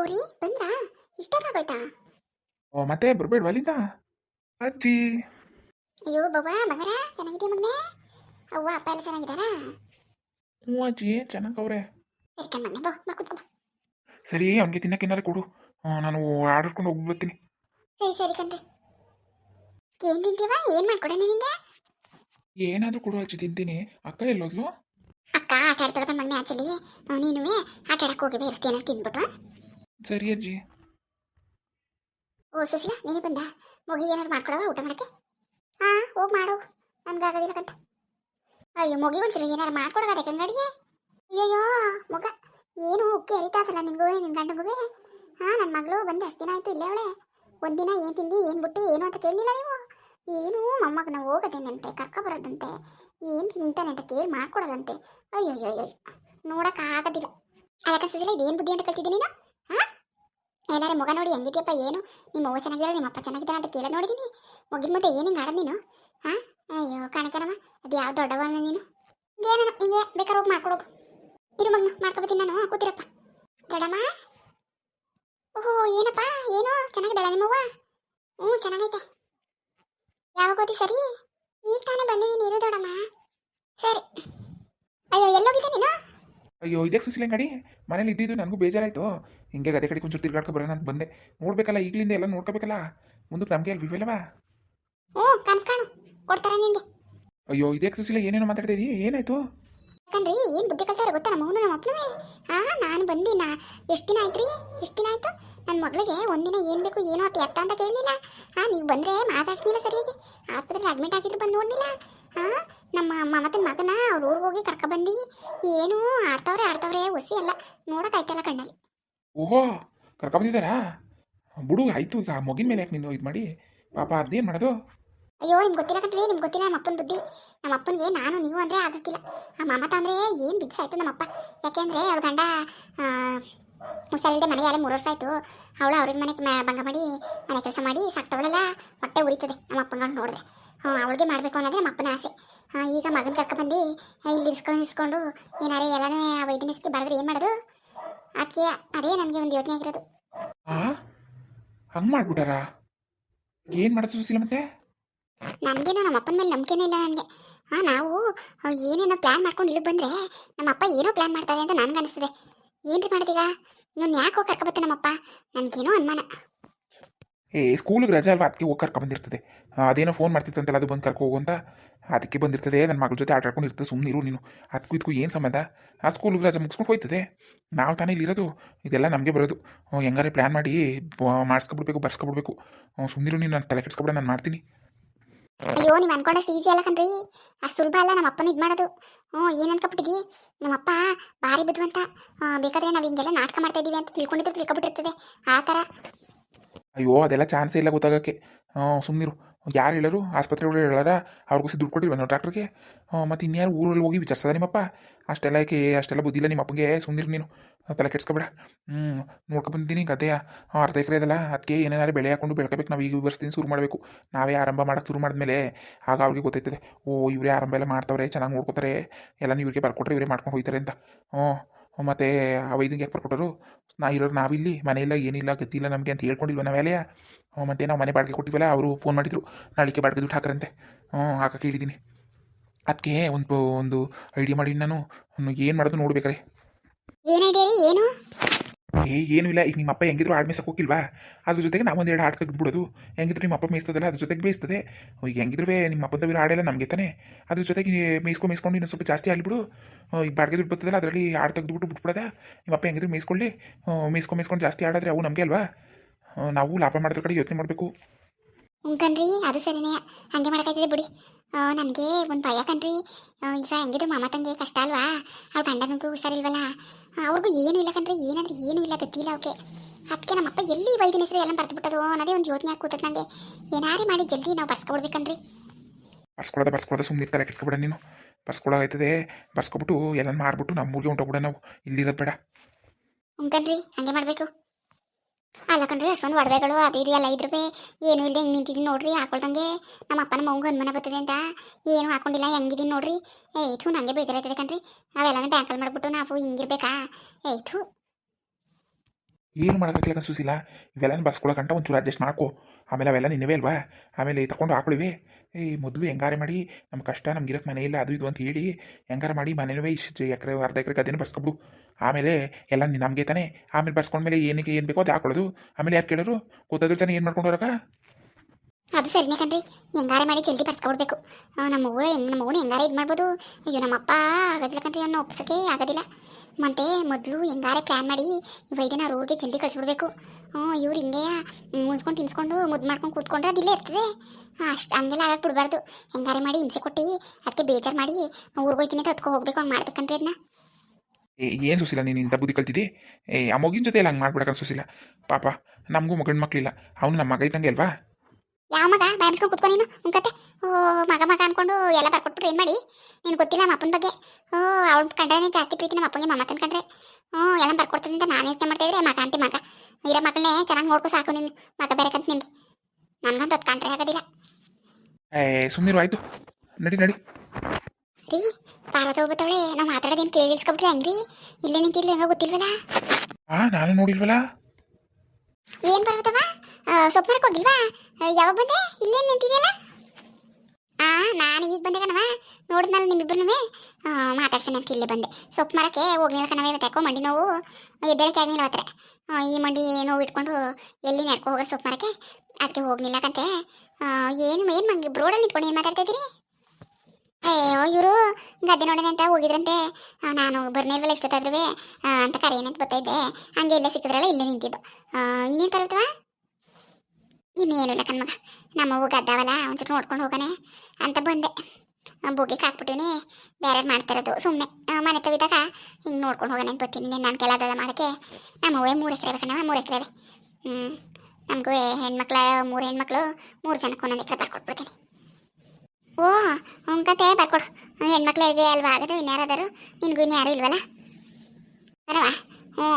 ಓರಿ ಬಂದ್ರಾ? ಇಷ್ಟೊತ್ತಾಗೋಯ್ತಾ? ಓ ಮತ್ತೆ ಬರ್ಬೇಡ ಅಲ್ಲಿಂದ? ಅಜ್ಜಿ. ಅಯ್ಯೋ ಬವ್ವ ಮಗರ ಚೆನ್ನಾಗಿದೆ ಮಗನೇ? ಅವ್ವ ಅಪ್ಪ ಎಲ್ಲ ಚೆನ್ನಾಗಿದ್ದಾರಾ? ಹ್ಞೂ ಅಜ್ಜಿ ಚೆನ್ನಾಗವ್ರೆ. ಮಗನೇ ಬಾ ಬಾ ಕೂತ್ಕೋ ಬಾ. ಸರಿ ಅವನಿಗೆ ತಿನ್ನಕ್ಕೆ ಏನಾರು ಕೊಡು. ನಾನು ನಾನು ಆರ್ಡರ್ಕೊಂಡು ಹೋಗ್ಬಿಡ್ತೀನಿ ಸರಿ ಸರಿ ಕಣ್ರಿ. ಏನ್ ತಿಂತೀವ? ಏನ್ ಮಾಡ್ಕೊಡೆ ನಿನಗೆ ಏನಾದರೂ ಕೊಡು ಅಜ್ಜಿ ತಿಂತೀನಿ. ಅಕ್ಕ ಎಲ್ಲೋದ್ಲು? ಅಕ್ಕ ಆಟ ಆಡ್ತಾಳ ಮಗನೇ ಆಚಲಿ. ನೀನುವೆ ಆಟ ಆಡಕ್ಕೆ ಹೋಗಿ ಇರ್ತೀನಿ ಏನಾರು ತಿಂದ್ಬಿಟ್ಟು ಸರಿ ಅಜ್ಜಿ. ಓ, ಸುಶೀಲಾ ನೀನೇ ಬಂದ? ಮಗು ಏನಾರು ಮಾಡ್ಕೊಡವ ಊಟ ಮಾಡಕ್ಕೆ? ಹಾ, ಹೋಗಿ ಮಾಡು. ನನ್ಗಾಗೋದಿಲ್ಲ ಕಂತ ಅಯ್ಯೋ ಮಗಿ ಒಂಚೂರು ಏನಾರು ಮಾಡ್ಕೊಡೋದಕ್ಕೆ ಕಂಗಡಿಗೆ ಅಯ್ಯಯ್ಯೋ, ಮಗ. ಏನು ಉಕ್ಕಿ ಹರಿತಾತಲ್ಲ ನಿನ್ಗೂ ನಿನ್ ಗಂಡಗೂ ಹಾ ನನ್ನ ಮಗಳು ಬಂದು, ಅಷ್ಟು ದಿನ ಆಯ್ತು ಇಲ್ಲೇ ಅವಳೆ. ಒಂದಿನ ಏನು ತಿಂದು, ಏನು ಬಿಟ್ಟು, ಏನು ಅಂತ ಕೇಳಲಿಲ್ಲ ನೀವು? ಏನು ಮೊಮ್ಮಗನ ಹೋಗೋದೇನಂತೆ ಬರೋದಂತೆ, ಏನು ತಿಂತಾನೆ ಅಂತ ಕೇಳಿ ಮಾಡ್ಕೊಡೋದಂತೆ. ಅಯ್ಯೋ ಅಯ್ಯೋ ಅಯ್ಯೋ ನೋಡಕ್ ಆಗೋದಿಲ್ಲ ಅದಕ್ಕೆ ಸುಶೀಲಾ, ಇದೇನು ಬುದ್ಧಿ ಅಂತ ಕಲ್ತಿದ್ದೀನಿ ನೀನು? ಏನಾರ ಮಗ ನೋಡಿ ಹೆಂಗಿದ್ಯಪ್ಪ ಏನು? ನಿಮ್ಮ ಅವ್ವ ಚೆನ್ನಾಗಿದ್ದಾಳೆ, ನಿಮ್ಮ ಅಪ್ಪ ಚೆನ್ನಾಗಿದ್ದಾಳೆ ಅಂತ ಕೇಳೋದು ನೋಡಿದೀನಿ. ಮುಗಿದ ಮುಂದೆ ಏನು ಆಡೋದು ನೀನು? ಹಾಂ? ಅಯ್ಯೋ ಕಾಣಕನವ, ಅದು ಯಾವ ದೊಡ್ಡವನ ನೀನು? ಏನೋ ಹಿಂಗೆ ಬೇಕಾದ್ರೆ ಹೋಗಿ ಮಾಡ್ಕೊಡೋಗು ಇರು ಮಗ್ನ, ಮಾಡ್ಕೊಬತ್ತೀನಿ ನಾನು ಕೂತಿರಪ್ಪ. ದೊಡ್ಡಮ್ಮ? ಓಹೋ, ಏನಪ್ಪ, ಏನು? ಚೆನ್ನಾಗಿದ್ದಾಳ ನಿಮ್ಮವ್ವ ಹ್ಞೂ ಚೆನ್ನಾಗೈತೆ. ಯಾವಾಗ ಹೋದಿ ಸರಿ? ಈಗ ತಾನೇ ಬಂದಿದ್ದೀನಿ ಇರು ದೊಡ್ಡಮ್ಮ. ಸರಿ. ಅಯ್ಯೋ, ಎಲ್ಲೋಗಿದ್ದೆ ನೀನು? ಅಯ್ಯೋ ಇದಕ್ಕೆ ಸುಶೀಲ ಗಾಡಿ ಮನೇಲಿ ಇದ್ದಿದ್ದು ನನಗೂ ಬೇಜಾರಾಯಿತು. ಹಿಂಗೆ ಗದೆ ಕಡೆ ಕೊಂಚೂರು ತಿರ್ಗಾಡ್ಕೊ ಬರೋಣ ಅಂತ ಬಂದೆ. ನೋಡ್ಬೇಕಲ್ಲ ಈಗಲಿಂದ ಎಲ್ಲ ನೋಡ್ಕೋಬೇಕಲ್ಲ ಮುಂದಕ್ಕೆ ನಮಗೆ ಅಲ್ಲಿ ವಿವೇಲವಾ ಓ ಕನ್ಸ್ಕಾಣು ಕೊಡ್ತಾರೆ ನಿಂಗೆ. ಅಯ್ಯೋ ಇದೇ ಸುಶೀಲ ಏನೇನೋ ಮಾತಾಡ್ತಾ ಇದೀಯ? ಏನಾಯ್ತು? ಯಾಕಂದ್ರಿ ಏನು ಬುದ್ಧಿ ಕಲ್ತಾರ ಗೊತ್ತಾ? ನಮ್ಮ ಅವನು ನಮ್ಮ ಅಪ್ಪನವೇ ಹಾ ನಾನು ಬಂದಿ ನಾ ಎಷ್ಟು ದಿನ ಆಯ್ತು ರೀ ಎಷ್ಟು ದಿನ ಆಯ್ತು? ನನ್ನ ಮಗಳಿಗೆ ಒಂದಿನ ಏನು ಬೇಕು ಏನೋ ಆಯ್ತು ಎತ್ತ ಅಂತ ಕೇಳಲಿಲ್ಲ. ಹಾ ನೀವು ಬಂದರೆ ಮಾತಾಡ್ಸ್ನಿಲ್ಲ ಸರಿಯಾಗಿ. ಆಸ್ಪತ್ರೆಗೆ ಅಡ್ಮಿಟ್ ಆಗಿದ್ರು ಬಂದು ನೋಡಲಿಲ್ಲ ಹಾ ನಮ್ಮ ಮಮತನ ಮಗನ ಅವ್ರ ಊರಿಗೆ ಹೋಗಿ ಕರ್ಕೊಬಂದು ಏನು ಆಡ್ತಾವ್ರೆ ಆಡ್ತಾವ್ರೆ ಒಸಿ ಎಲ್ಲ ನೋಡೋಕ್ಕಾಯ್ತಲ್ಲ ಕಣ್ಣಲ್ಲಿ. ಓಹೋ, ಕರ್ಕೊಂಬಂದಿದ್ದಾರಾ? ಬಿಡು, ಆಯ್ತು, ಈಗ ಮಗಿನ ಮೇಲೆ ಯಾಕೆ ನೀನು ಇದು ಮಾಡಿ? ಪಾಪ ಅದೇನು ಮಾಡೋದು? ಅಯ್ಯೋ, ನಿಮ್ಗೆ ಗೊತ್ತಿಲ್ಲ ಕಣ್ರಿ, ನಿಮ್ಗೆ ಗೊತ್ತಿಲ್ಲ ನಮ್ಮ ಅಪ್ಪನ ಬುದ್ಧಿ. ನಮ್ಮ ಅಪ್ಪನಿಗೆ ನಾನು, ನೀವು ಅಂದರೆ ಆಗಕ್ಕಿಲ್ಲ. ಆ ಮಮತ ಅಂದರೆ ಏನು ಬಿಡ್ಸಾಯ್ತು ನಮ್ಮಪ್ಪ ಯಾಕೆಂದರೆ ಅವಳ ಗಂಡ ಮುಸಲಿದೆ ಮನೆ ಯಾರೇ ಮೂರು ವರ್ಷ ಆಯಿತು. ಅವಳು ಅವ್ರಿಗೆ ಮನೆಗೆ ಭಂಗ ಮಾಡಿ, ಮನೆ ಕೆಲಸ ಮಾಡಿ, ಸಾಕ್ತವಳೆಲ್ಲ, ಹೊಟ್ಟೆ ಉರಿತದೆ ನಮ್ಮ ಅಪ್ಪನ ನೋಡಿದೆ. ಅವಳಿಗೆ ಮಾಡಬೇಕು ಅನ್ನೋದೇ ನಮ್ಮ ಅಪ್ಪನ ಆಸೆ. ಈಗ ಮಗನ ಕರ್ಕೊಬಂದು ಇಲ್ಲಿ ಇಸ್ಕೊಂಡು ಇಸ್ಕೊಂಡು ಏನಾರೇ ಎಲ್ಲನೂ ವೈದ್ಯನ ಹೆಸರಿಗೆ ಬರೆದ್ರೆ ಏನು ಮಾಡೋದು? ಅದಕ್ಕೆ ಅದೇ ನನಗೆ ಒಂದು ಯೋಚನೆ ಆಗಿರೋದು. ಹಂಗ್ ಹಂಗೆ ಏನ್ ಏನು ಮಾಡೋದು ಸುಶೀಲ ಮತ್ತೆ? ನನಗೇನೋ ನಮ್ಮ ಅಪ್ಪನ ಮೇಲೆ ನಂಬಿಕೆನೇ ಇಲ್ಲ ನನಗೆ. ಹಾ ನಾವು ಏನೇನೋ ಪ್ಲ್ಯಾನ್ ಮಾಡ್ಕೊಂಡು ಇಲ್ಲಿ ಬಂದರೆ ನಮ್ಮ ಅಪ್ಪ ಏನೋ ಪ್ಲ್ಯಾನ್ ಮಾಡ್ತಾರೆ ಅಂತ ನನಗೆ ಏನ್ರಿ ಮಾಡ್ತೀಗ ಮಾಡೋದೀಗ ಯಾಕೋ ಕರ್ಕೊಬತ್ತೆ ನಮ್ಮಪ್ಪ? ನನಗೇನೋ ಅನುಮಾನ. ಏ ಸ್ಕೂಲಿಗೆ ರಜೆ ಅಲ್ವಾ? ಅದಕ್ಕೆ ಹೋಗಿ ಕರ್ಕೊಂಬಂದಿರ್ತದೆ ಅದೇನೋ ಫೋನ್ ಮಾಡ್ತಿತ್ತಂತಲ್ಲ, ಅದು ಬಂದು ಕರ್ಕೊ ಅಂತ? ಅದಕ್ಕೆ ಬಂದಿರ್ತದೆ ನನ್ನ ಮಗಳ ಜೊತೆ ಆಟಾಡ್ಕೊಂಡು ಇರ್ತದೆ ಸುಮ್ಮನೆ ಇರು ನೀನು. ಅದಕ್ಕೂ ಇದಕ್ಕೂ ಏನು ಸಂಬಂಧ? ಆ ಸ್ಕೂಲಿಗೆ ರಜೆ ಮುಗಿಸ್ಕೊಂಡು ಹೋಯ್ತದೆ. ನಾವು ತಾನೇ ಇಲ್ಲಿರೋದು ಇದೆಲ್ಲ ನಮಗೆ ಬರೋದು. ಹೆಂಗಾರೆ ಪ್ಲ್ಯಾನ್ ಮಾಡಿ ಮಾಡಿಸ್ಕೊಬಿಡ್ಬೇಕು, ಬರ್ಸ್ಕೊಬಿಡ್ಬೇಕು. ಸುಮ್ಮನಿರು ನೀನು, ನಾನು ತಲೆ ಕೆಡ್ಸ್ಕೊಬಿಡ, ನಾನು ಮಾಡ್ತೀನಿ. ಅಯ್ಯೋ, ನೀವು ಅನ್ಕೊಂಡಷ್ಟು ಈಸಿ ಅಲ್ಲ ಕಣ್ರಿ. ಅಷ್ಟು ಸುಲಭ ಅಲ್ಲ ನಮ್ಮ ಅಪ್ಪನ ಇದು ಮಾಡೋದು. ಹ್ಞೂ ಏನು ಅನ್ಕೊಬಿಟ್ಟಿದ್ದಿ ನಮ್ಮಪ್ಪ ಭಾರಿ ಬಿದ್ದು ಅಂತ ಬೇಕಾದ್ರೆ ನಾವು ಹಿಂಗೆಲ್ಲ ನಾಟಕ ಮಾಡ್ತಾ ಇದ್ದೀವಿ ಅಂತ ತಿಳ್ಕೊಂಡಿದ್ರು, ತಿಳ್ಕೊಬಿಟ್ಟಿರ್ತದೆ. ಆ ಥರ. ಅಯ್ಯೋ, ಅದೆಲ್ಲ ಚಾನ್ಸೇ ಇಲ್ಲ ಗೊತ್ತಾಗೋಕ್ಕೆ. ಸುಮ್ಮನಿರು ಯಾರು ಹೇಳೋರು ಆಸ್ಪತ್ರೆ ಒಳಗೆ ಹೇಳಾರ ಅವ್ರಿಗೂ ದುಡ್ಡು ಕೊಟ್ಟಿಲ್ವ ನಾವು ಡಾಕ್ಟ್ರಿಗೆ? ಮತ್ತು ಇನ್ಯಾರು ಊರಲ್ಲಿ ಹೋಗಿ ವಿಚಾರಿಸದ ನಿಮ್ಮಪ್ಪ? ಅಷ್ಟೆಲ್ಲ ಯಾಕೆ, ಅಷ್ಟೆಲ್ಲ ಬುದ್ಧಿಲ್ಲ ನಿಮ್ಮ ಅಪ್ಪಗೆ ಸುಮ್ಮನಿರು ನೀನು. ತಲೆ ಕೆಡ್ಸ್ಕೊಬೇಡ. ಹ್ಞೂ ನೋಡ್ಕೊಬಂದಿದ್ದೀನಿ ಗದ್ದೆಯ ಅರ್ಧ ಎಕರೆ ಇದೆಲ್ಲ ಅದಕ್ಕೆ ಏನೇನಾರು ಬೆಳೆ ಹಾಕೊಂಡು ಬೆಳ್ಕೋಬೇಕು. ನಾವು ಈಗ ವಿವರಿಸ್ತೀನಿ ಶುರು ಮಾಡಬೇಕು. ನಾವೇ ಆರಂಭ ಮಾಡೋಕ್ಕೆ ಶುರು ಮಾಡಿದ್ಮೇಲೆ ಆಗ ಅವ್ರಿಗೆ ಗೊತ್ತಾಯ್ತದೆ. ಓ, ಇವರೇ ಆರಂಭ ಎಲ್ಲ ಮಾಡ್ತಾವ್ರೆ, ಚೆನ್ನಾಗಿ ನೋಡ್ಕೋತಾರೆ. ಎಲ್ಲ ಇವರಿಗೆ ಬರ್ಕೊಟ್ರೆ ಇವರೇ ಮಾಡ್ಕೊಂಡು ಹೋಗ್ತಾರೆ ಅಂತ. ಹ್ಞೂ ಮತ್ತು ಅವ ವೈದ್ಯಂಗೆ ಯಾಕೆ ಬರ್ಕೊಟ್ಟರು ನಾ ಇರೋರು ನಾವಿಲ್ಲಿ ಮನೆಯಿಲ್ಲ ಏನಿಲ್ಲ ಗತಿಯಿಲ್ಲ ನಮಗೆ ಅಂತ ಹೇಳ್ಕೊಂಡಿಲ್ವ ನಾವೆಲ್ಲ ಮತ್ತೆ ನಾವು ಮನೆ ಬಾಡಿಗೆ ಕೊಟ್ಟಿವಲ್ಲ, ಅವರು ಫೋನ್ ಮಾಡಿದ್ರು. ನಾಳಿಕೆ ಬಾಡಿಗೆ ದುಡ್ಡು ಹಾಕ್ರಂತೆ. ಹ್ಞೂ ಹಾಕಕ್ಕೆ ಹೇಳಿದ್ದೀನಿ ಅದಕ್ಕೆ ಒಂದು ಒಂದು ಐಡಿಯಾ ಮಾಡಿ ನಾನು. ಏನು ಮಾಡೋದು ನೋಡ್ಬೇಕಾರೆ. ಐಡಿಯಾ ಏನು? ಏ, ಏನೂ ಇಲ್ಲ. ಈಗ ನಿಮ್ಮ ಅಪ್ಪ ಹೆಂಗಿದ್ರು ಮೇಯ್ಸಕ್ಕೆ ಹೋಗಿಲ್ವಾ? ಅದ್ರ ಜೊತೆಗೆ ನಾವೊಂದು ಒಂದೆರಡು ಹಾಡು ತೆಗೆದ್ಬಿಡೋದು ಹೆಂಗಿದ್ರು ನಿಮ್ಮ ಅಪ್ಪ ಮೇಯಿಸ್ತದಲ್ಲ, ಅದ್ರ ಜೊತೆಗೆ ಬೇಯಿಸ್ತದೆ ಈಗ ಹೆಂಗಿದ್ರು ನಿಮ್ಮ ಅಪ್ಪಂದ ಬಿರೋ ಆಡೆಲ್ಲ ನಮಗೆ ತಾನೆ. ಅದ್ರ ಜೊತೆಗೆ ಮೇಯಿಸ್ಕೊಂಡು ಮೇಯಿಸ್ಕೊಂಡು ಇನ್ನೊಂದು ಸ್ವಲ್ಪ ಜಾಸ್ತಿ ಆಗಿಬಿಡು. ಈಗ ಬಾಡಿಗೆ ದುಡ್ಡು ಬರ್ತದಲ್ಲ, ಅದರಲ್ಲಿ ಹಾಡು ತೆಗೆದುಬಿಟ್ಟು ಬಿಟ್ಬಿಡೋದ. ನಿಮ್ಮ ಅಪ್ಪ ಹೆಂಗಿದ್ರು ಮೇಯಿಸ್ಕೊಳ್ಳಿ. ಮೇಯಿಸ್ಕೊಂಡು ಮೇಯಿಸ್ಕೊಂಡು ಜಾಸ್ತಿ ಆಡಿದ್ರೆ ಅವು ನಮಗೆ ಅಲ್ವಾ? ನಾವು ಲಾಭ ಮಾಡಿದ್ರ ಕಡೆ ಯೋಚನೆ ಮಾಡಬೇಕು. ಹ್ಞೂ ಕಣ್ರಿ ಅದು ಸರಿನೇ. ಹಂಗೆ ಮಾಡೋಕ್ಕಾಯ್ತದೆ ಬಿಡಿ. ನನಗೆ ಒಂದು ಭಯ ಕಣ್ರಿ. ಈಗ ಹೆಂಗಿದ್ರು ಮಾಮ ತಂಗೆ ಕಷ್ಟ ಅಲ್ವಾ? ಅವ್ರ ಗಂಡನಿಗೂ ಹುಷಾರಿಲ್ವಲ್ಲ? ಇಲ್ವಲ್ಲ ಅವ್ರಿಗೂ ಏನು ಇಲ್ಲ ಕಣ್ರಿ ಏನಂದ್ರೆ ಏನೂ ಇಲ್ಲ ಗೊತ್ತಿಲ್ಲ ಅವಕ್ಕೆ ಅದಕ್ಕೆ ನಮ್ಮಪ್ಪ ಎಲ್ಲಿ ವೈದ್ಯನ ಹೆಸರು ಎಲ್ಲ ಬರ್ತು ಬಿಟ್ಟದು ಅನ್ನೋದೇ ಒಂದು ಯೋಚನೆ ಕೂತದ ನನಗೆ ಏನಾರೇ ಮಾಡಿ ಜಲ್ದಿ ನಾವು ಬರ್ಸ್ಕೊಡ್ಬೇಕನ್ರಿ ಬರ್ಸ್ಕೊಳ್ಳೋದ ಬರ್ಸ್ಕೊಳ್ಳೋದ ಸುಮ್ಮನೆ ತಲೆ ಕೆಡ್ಸ್ಕೊಬೇಡ ನೀನು. ಬರ್ಸ್ಕೊಳ್ಳೋದಾಯ್ತದೆ ಬರ್ಸ್ಕೊಬಿಟ್ಟು ಎಲ್ಲ ಮಾರ್ಬಿಟ್ಟು ನಮ್ಮೂರಿಗೆ ಹೊಂಟೋಗ್ಬಿಡ ನಾವು. ಇಲ್ಲಿರೋದು ಬೇಡ. ಹ್ಞೂ ಕಣ್ರಿ ಹಂಗೆ ಮಾಡಬೇಕು. ಅಲ್ಲ ಕಣ್ರಿ, ಅಷ್ಟೊಂದು ಒಡವೆಗಳು ಅದು ಇದು ಎಲ್ಲ ಇದ್ರ ಬೇ, ಏನು ಇಲ್ಲದೆ ಹೆಂಗೆ ನಿಂತಿದ್ದೀನಿ ನೋಡ್ರಿ, ಹಾಕೊಳ್ದಂಗೆ ನಮ್ಮ ಅಪ್ಪನ ಮಗು ಅನುಮಾನ ಬರ್ತದೆ ಅಂತ. ಏನು ಹಾಕೊಂಡಿಲ್ಲ ಹೆಂಗಿದ್ದೀನಿ ನೋಡ್ರಿ. ಏಯ್ತು ನನಗೆ ಬೇಜಾರಾಯ್ತದೆ ಕಣ್ರಿ. ಅವೆಲ್ಲನೇ ಬ್ಯಾಂಕಲ್ಲಿ ಮಾಡಿಬಿಟ್ಟು ನಾವು ಹಿಂಗಿರ್ಬೇಕಾ? ಏಯ್ತು ಏನು ಮಾಡೋಕ್ಕಾಗಲಿಲ್ಲ ಸುಸಿಲ್ಲ ಇವೆಲ್ಲ ಬರ್ಸ್ಕೊಳಕಂಟ ಒಂಚೂರು ಅಡ್ಜಸ್ಟ್ ಮಾಡ್ಕೊ. ಆಮೇಲೆ ಅವೆಲ್ಲ ನಿನ್ನವೇ ಅಲ್ವಾ? ಆಮೇಲೆ ತಗೊಂಡು ಹಾಕೊಳ್ಳಿವೆ ಏ, ಮೊದಲು ಹೆಂಗಾರೆ ಮಾಡಿ? ನಮ್ಮ ಕಷ್ಟ ನಮ್ಗೆ ಇರೋಕ್ಕೆ ಮನೆ ಇಲ್ಲ, ಅದು ಇದು ಅಂತ ಹೇಳಿ ಹೆಂಗಾರ ಮಾಡಿ ಮನೆಯವೇ ಇಷ್ಟು ಎಕರೆ, ಅರ್ಧ ಎಕರೆ ಗದ್ದೆನ ಬರ್ಸ್ಕೊಬಿಡು. ಆಮೇಲೆ ಎಲ್ಲ ನಮಗೆ ತಾನೇ. ಆಮೇಲೆ ಬರ್ಸ್ಕೊಂಡ್ಮೇಲೆ ಏನಕ್ಕೆ ಏನು ಬೇಕೋ ಅದು ಹಾಕೊಳ್ಳೋದು. ಆಮೇಲೆ ಯಾರು ಕೇಳೋರು? ಗೊತ್ತಾದ್ರು ತಾನೇ ಏನು ಮಾಡ್ಕೊಂಡು ಹೋರಕ ಅದು ಸರಿನೇ ಕಣ್ರಿ. ಹೆಂಗಾರೆ ಮಾಡಿ ಜಲ್ದಿ ಬರ್ಸ್ಕೊಡ್ಬೇಕು. ನಮ್ಮ ಹೆಂಗ್ ನಮ್ಮ ಊನ ಹೆಂಗಾರೆ ಇದು ಮಾಡ್ಬೋದು? ಅಯ್ಯೋ, ನಮ್ಮ ಅಪ್ಪ ಆಗೋದಿಲ್ಲ ಕಣ್ರಿ ಅವನ್ನ ಒಪ್ಸೋಕೆ ಆಗೋದಿಲ್ಲ. ಮತ್ತೆ ಮೊದಲು ಹೆಂಗಾರೆ ಪ್ಲ್ಯಾನ್ ಮಾಡಿ ವೈದ್ಯನ ರೋಡ್ಗೆ ಜಲ್ದಿ ಕಳಿಸ್ಬಿಡ್ಬೇಕು. ಹ್ಞೂ ಇವ್ರು ಹಿಂಗೆ ಮುನ್ಸ್ಕೊಂಡು ತಿನ್ಸ್ಕೊಂಡು ಮುದ್ದು ಮಾಡ್ಕೊಂಡು ಕೂತ್ಕೊಂಡ್ರೆ ಅದಿಲ್ಲೇ ಇರ್ತದೆ. ಅಷ್ಟು ಹಂಗೆಲ್ಲ ಆಗಕ್ಕೆ ಬಿಡಬಾರ್ದು. ಹೆಂಗಾರೆ ಮಾಡಿ ಹಿಂಸೆ ಕೊಟ್ಟು ಅದಕ್ಕೆ ಬೇಜಾರು ಮಾಡಿ ಊರಿಗೆ ಹೋಗ್ತೀನಿ ಅಂತ ಹತ್ಕೊ ಹೋಗ್ಬೇಕು, ಹಂಗೆ ಮಾಡ್ಬೇಕನ್ರಿ ಅದನ್ನ ಏನು ಸುಸಿಲ್ಲ ನೀನು ಇಂಥ ಬುದ್ಧಿ ಕಲ್ತಿದ್ದಿ? ಏ ಆ ಮಗಿನ ಜೊತೆ ಎಲ್ಲ ಹಂಗೆ ಮಾಡ್ಬಿಡಕ್ಕೆ ಸುಸಿಲ್ಲ ಪಾಪ, ನಮಗೂ ಮಗನ ಮಕ್ಕಳಿಲ್ಲ ಅವನು ನಮ್ಮ ಮಗ ಇದ್ದಂಗೆ ಅಲ್ವಾ? ಯಾವ ಮಗ? ಬಾಯಿಸ್ಕೊಂಡು ಕುತ್ಕೊ ನೀನು ಕತೆ ಓ ಮಗ ಮಗ ಅನ್ಕೊಂಡು ಎಲ್ಲ ಬರ್ಕೊಟ್ಬಿಟ್ರೆ ಏನು ಮಾಡಿ? ನೀನು ಗೊತ್ತಿಲ್ಲ ನಮ್ಮ ಅಪ್ಪನ ಬಗ್ಗೆ. ಓ ಅವ್ಳು ಕಂಡ್ರೆ ಜಾಸ್ತಿ ಪ್ರೀತಿ ನಮ್ಮ ಅಪ್ಪಂಗೆ ಮಮ್ಮ ತಂದ್ಕೊಂಡ್ರೆ ಹ್ಞೂ ಎಲ್ಲ ಬರ್ಕೊಡ್ತೀನಿ ಅಂತ ನಾನು ಯೋಚನೆ ಮಾಡ್ತಾ ಇದ್ರೆ ಮಗ ಅಂತಿ ಮಗ. ಇರೋ ಮಗಳನ್ನೇ ಚೆನ್ನಾಗಿ ನೋಡ್ಕೊ ಸಾಕು ನಿನ್ನ ಮಗ ಬೇರೆ ಕಂತ ನಿನ್ಗೆ ನನ್ಗಂತ ಅದು ಕಂಡ್ರೆ ಆಗೋದಿಲ್ಲ. ಏ ಸುಮ್ಮನಿರು ಆಯಿತು. ನಡಿ ನಡಿ. ರೀ ಪಾರ್ವತ ಹೋಗ್ಬತ್ತವಳೆ ನಾವು ಮಾತಾಡೋದೇನು ಕೇಳಿಸ್ಕೊಬಿಟ್ರೆ ಹೆಂಗ್ರಿ? ಇಲ್ಲೇ ನಿಂತಿರ್ಲಿ ಹೆಂಗೋ ಗೊತ್ತಿಲ್ವಲ್ಲ? ಹಾಂ ನಾನು ನೋಡಿಲ್ವಲ್ಲ? ಏನು ಪಾರ್ವತವ ಸೊಪ್ಪು ಹೋಗಿಲ್ವಾ ಯಾವಾಗ ಬಂದೆ? ಇಲ್ಲೇನು ನಿಂತಿದೆಯಲ್ಲ? ಆ, ನಾನು ಈಗ ಬಂದೆ ಕಣವ ನೋಡಿದ್ನಲ್ಲ ನಿಮ್ಮಿಬ್ಬರನ್ನೂ ಮಾತಾಡ್ಸೇನೆ ಅಂತ ಇಲ್ಲೇ ಬಂದೆ. ಸೊಪ್ಪು ಮರಕ್ಕೆ ಹೋಗ್ಲಿಲ್ಲ ಕಣವ ಇವತ್ತು ಯಾಕೋ ಮಂಡಿ ನೋವು. ಎದ್ದೇಳಕ್ಕೆ ಆಗಲಿಲ್ಲ ಹತ್ರ. ಈ ಮಂಡಿ ನೋವು ಇಟ್ಕೊಂಡು ಎಲ್ಲಿ ನಡ್ಕೊ ಹೋಗೋದು ಸೊಪ್ಪು ಮರಕ್ಕೆ? ಅದಕ್ಕೆ ಹೋಗ್ಲಿಲ್ಲಕಂತೆ ಏನು ಏನು ಮಂಗೆ? ಬ್ರೋಡಲ್ಲಿ ನಿಂತ್ಕೊಂಡು ಏನು ಮಾತಾಡ್ತಾ ಇದ್ದೀರಿ? ಅಯ್ಯೋ ಇವರು ಗದ್ದೆ ನೋಡಿದೆ ಅಂತ ಹೋಗಿದ್ರಂತೆ. ನಾನು ಬರ್ನೇ ಇರಲ್ಲ ಎಷ್ಟೊತ್ತಾದ್ರೂ ಅಂತ ಕರೆ ಏನಂತ ಗೊತ್ತಾಯಿದ್ದೆ ಹಂಗೆ ಇಲ್ಲೇ ಸಿಕ್ಕಿದ್ರಲ್ಲ, ಇಲ್ಲೇ ನಿಂತಿದ್ದು. ಇನ್ನೇನು ಬರುತ್ತವಾ ಇನ್ನೇನು ಇಲ್ಲ ಕಣ್ಮಗ. ನಮ್ಮವು ಗದ್ದಾವಲ್ಲ ಒಂಚೂರು ನೋಡ್ಕೊಂಡು ಹೋಗಾನೆ ಅಂತ ಬಂದೆ. ಬೋಗಿಗೆ ಹಾಕ್ಬಿಟ್ಟಿನಿ ಬೇರೆ ಮಾಡ್ತಿರೋದು ಸುಮ್ಮನೆ ಮನೆ ತವಿದಾಗ ಹಿಂಗೆ ನೋಡ್ಕೊಂಡು ಹೋಗೋಣ ಅಂತ ಬರ್ತೀನಿ ನಾನು ಕೆಲದ ಮಾಡೋಕ್ಕೆ ನಮ್ಮವೇ ಮೂರು ಎಕರೆ ಬೇಕನ್ನವ ಮೂರು ಎಕರೆ ಹ್ಞೂ ನಮಗೂ ಹೆಣ್ಮಕ್ಳ, ಮೂರು ಹೆಣ್ಮಕ್ಳು ಮೂರು ಜನಕ್ಕೆ ಒಂದೊಂದು ಎಕರೆ ಬರ್ಕೊಟ್ಬಿಡ್ತೀನಿ. ಓ ಕತೆ ಬರ್ಕೊಡು. ಹೆಣ್ಮಕ್ಳಿಗೆ ಅಲ್ವಾ? ಆಗೋದು ಇನ್ಯಾರಾದರು ನಿನಗೂ ಇನ್ಯಾರು ಇಲ್ವಲ್ಲ? ಬರವಾ. ಹ್ಞೂ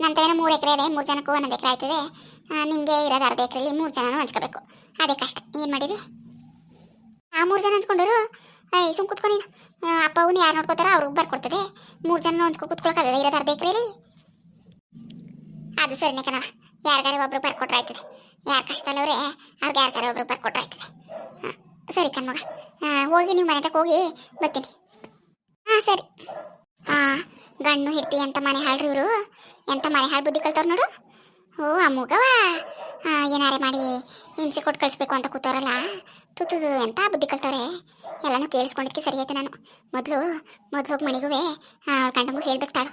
ನನ್ನ ತವೇನೋ ಮೂರು ಎಕರೆ ಇದೆ, ಮೂರು ಜನಕ್ಕೂ ಒಂದೊಂದು ಎಕರೆ ಆಯ್ತದೆ. ನಿಮಗೆ ಇರೋದು ಅರ್ಧ ಎಕರೆಲಿ ಮೂರು ಜನನೂ ಹಂಚ್ಕೋಬೇಕು. ಅದೇ ಕಷ್ಟ. ಏನು ಮಾಡಿರಿ? ಆ, ಮೂರು ಜನ ಹಂಚ್ಕೊಂಡರು? ಐ ಸುಮ್ ಕುತ್ಕೊ ಅಪ್ಪ ಅವ್ನು ಯಾರು ನೋಡ್ಕೋತಾರೋ ಅವ್ರಿಗೆ ಬರ್ಕೊಡ್ತದೆ ಮೂರು ಜನ ಹಂಚ್ಕೊ ಕುತ್ಕೊಳಕ್ಕಾಗದ ಇರೋದು ಅರ್ಧ ರೀ ಅದು ಸರಿನೇ ಕಣವ ಯಾರಿಗಾರ ಒಬ್ರು ಬರ್ಕೊಟ್ರೆ ಆಯ್ತದೆ. ಯಾರು ಕಷ್ಟದಲ್ಲವ್ರೆ ಅವ್ರಿಗೆ ಯಾರಿಗಾರ ಒಬ್ರು ಬರ್ಕೊಟ್ರೆ ಆಯ್ತದೆ. ಸರಿ ಕಣ್ಮಗ. ಹೋಗಿ ನೀವು ಮನೆ ತಕ ಹೋಗಿ ಬರ್ತೀನಿ. ಹಾಂ ಸರಿ. ಹಾಂ ಗಂಡು ಹಿಡ್ತಿ ಎಂಥ ಮನೆ ಹಾಳ್ರಿ ಇವರು? ಎಂಥ ಮನೆ ಹಾಳು ಬುದ್ಧಿ ಕಲ್ತವ್ರು ನೋಡು. ಓ ಆ ಮುಗವ ಏನಾರೇ ಮಾಡಿ ಹಿಂಸೆ ಕೊಟ್ಟು ಕಳಿಸ್ಬೇಕು ಅಂತ ಕೂತವ್ರಲ್ಲ. ತುತ್ತು ಎಂತ ಬುದ್ಧಿ ಕಲ್ತವ್ರೆ. ಎಲ್ಲನೂ ಕೇಳಿಸ್ಕೊಂಡಿದ್ದೆ ಸರಿ ಆಯ್ತು ನಾನು. ಮೊದಲು ಮೊದಲು ಹೋಗಿ ಮನೆಗೂ ಅವಳ ಗಂಡಂಗೂ ಹೇಳ್ಬೇಕು ತಾಳು.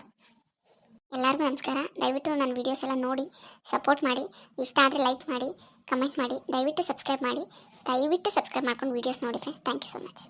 ಎಲ್ಲರಿಗೂ ನಮಸ್ಕಾರ. ದಯವಿಟ್ಟು ನನ್ನ ವೀಡಿಯೋಸ್ ಎಲ್ಲ ನೋಡಿ ಸಪೋರ್ಟ್ ಮಾಡಿ, ಇಷ್ಟ ಆದರೆ ಲೈಕ್ ಮಾಡಿ ಕಮೆಂಟ್ ಮಾಡಿ, ದಯವಿಟ್ಟು ಸಬ್ಸ್ಕ್ರೈಬ್ ಮಾಡಿ, ದಯವಿಟ್ಟು ಸಬ್ಸ್ಕ್ರೈಬ್ ಮಾಡ್ಕೊಂಡು ವೀಡಿಯೋಸ್ ನೋಡಿ friends thank you so much